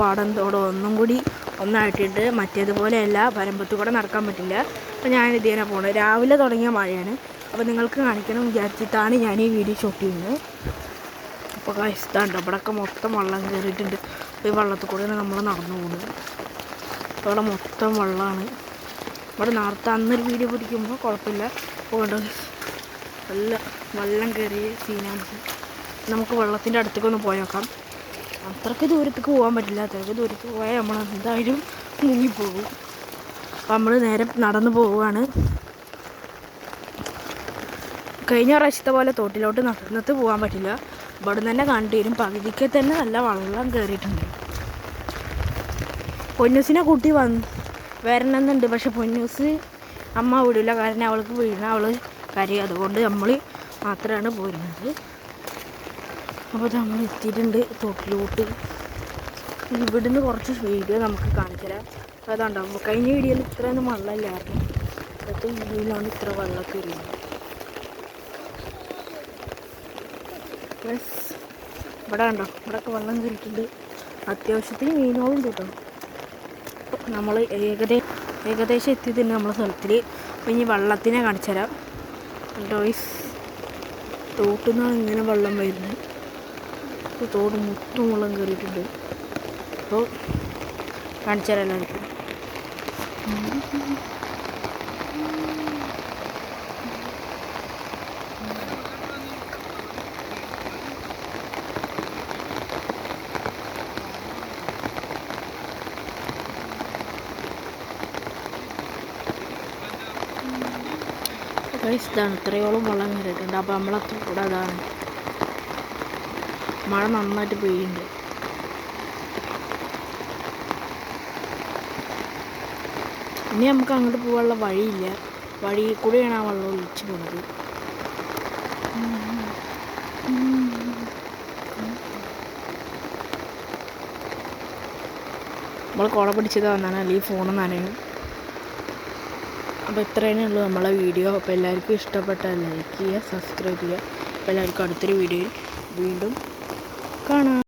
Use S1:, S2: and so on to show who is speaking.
S1: പാടം തോടോ ഒന്നും കൂടി ഒന്നായിട്ടിട്ട് മറ്റേതുപോലെയല്ല വരമ്പത്ത് കൂടെ നടക്കാൻ പറ്റില്ല. അപ്പോൾ ഞാൻ ഇതിനെ പോകണം രാവിലെ തുടങ്ങിയ മഴയാണ്. അപ്പോൾ നിങ്ങൾക്ക് കാണിക്കണം വിചാരിച്ചിട്ടാണ് ഞാൻ ഈ വീഡിയോ ഷൂട്ട് ചെയ്യുന്നത്. അപ്പോൾ കഴിച്ചിട്ടുണ്ട് ഇവിടെയൊക്കെ മൊത്തം വെള്ളം കയറിയിട്ടുണ്ട് ഈ വെള്ളത്തിൽ കൂടെയാണ് നമ്മൾ നടന്നു പോകുന്നത് ഇവിടെ മൊത്തം വെള്ളമാണ് ഇവിടെ നേരത്തെ അന്നൊരു വീഡിയോ പിടിക്കുമ്പോൾ കുഴപ്പമില്ല. പോകേണ്ടത് കണ്ടോ നല്ല വെള്ളം കയറിയ സീനാണ് നമുക്ക് വെള്ളത്തിന്റെ അടുത്തേക്കൊന്ന് പോയി നോക്കാം. അത്രയ്ക്ക് ദൂരത്തേക്ക് പോകാൻ പറ്റില്ല. അത്രയ്ക്ക് ദൂരത്ത് പോയാൽ നമ്മൾ എന്തായാലും മുങ്ങിപ്പോകും. അപ്പം നമ്മൾ നേരെ നടന്നു പോവുകയാണ്. കഴിഞ്ഞ പ്രാവശ്യത്തെ പോലെ തോട്ടിലോട്ട് നടന്നിട്ട് പോകാൻ പറ്റില്ല. ഇവിടെ തന്നെ കണ്ടു വരും പകുതിക്ക് തന്നെ നല്ല വെള്ളം കയറിയിട്ടുണ്ട് പൊന്നൂസിനെ കൂട്ടി വന്ന് വരണമെന്നുണ്ട്. പക്ഷെ പൊന്നൂസ് അമ്മ വിടില്ല കാരണം അവൾക്ക് വീണ അവൾ കരയും. അതുകൊണ്ട് നമ്മൾ മാത്രമാണ് പോരുന്നത്. അപ്പോൾ നമ്മൾ എത്തിയിട്ടുണ്ട് തോട്ടിലോട്ട്. ഇവിടുന്ന് കുറച്ച് വീഡിയോ നമുക്ക് കാണിച്ചരാം അതുണ്ടാവും കഴിഞ്ഞ വീഡിയോയിൽ ഇത്രയൊന്നും വെള്ളമില്ലായിരുന്നു. ഇപ്പോഴത്തെ വീഡിയോയിലാണ് ഇത്ര വെള്ളമൊക്കെ വരുന്നത്. ബസ് ഇവിടെ കണ്ടോ ഇവിടെയൊക്കെ വെള്ളം കയറിയിട്ടുണ്ട്. അത്യാവശ്യത്തിന് മീനുകളും കിട്ടും. നമ്മൾ ഏകദേശം ഏകദേശം എത്തിയിട്ടുണ്ട് നമ്മളെ സ്ഥലത്തിൽ ഇനി വെള്ളത്തിനെ കാണിച്ചു തരാം ഡോയ്സ് തോട്ടിൽ നിന്നാണ് ഇങ്ങനെ വെള്ളം വരുന്നത്. ഇപ്പോൾ തോട് മൊത്തം വെള്ളം കയറിയിട്ടുണ്ട് അപ്പോൾ കാണിച്ചു തരാം എല്ലാവർക്കും ഗൈസ് ഇതാണ് ഇത്രയോളം വെള്ളം കയറിയിട്ടുണ്ട് അപ്പോൾ നമ്മളെ കൂടെ അതാണ്. മഴ നന്നായിട്ട് പെയ്യുന്നുണ്ട്. ഇനി നമുക്ക് അങ്ങോട്ട് പോകാനുള്ള വഴിയില്ല. വഴി കൂടെയാണ് ആ വെള്ളം ഒഴിച്ചു പോകുന്നത് നമ്മൾ കുട പിടിച്ചത് വന്നാണ്. അല്ലെങ്കിൽ ഫോൺ നനയും അപ്പോൾ ഇത്രയേ ഉള്ളൂ നമ്മളെ വീഡിയോ. അപ്പോൾ എല്ലാവർക്കും ഇഷ്ടപ്പെട്ട ലൈക്ക് ചെയ്യുക സബ്സ്ക്രൈബ് ചെയ്യുക. അപ്പോൾ എല്ലാവർക്കും അടുത്തൊരു വീഡിയോയിൽ വീണ്ടും കാണാം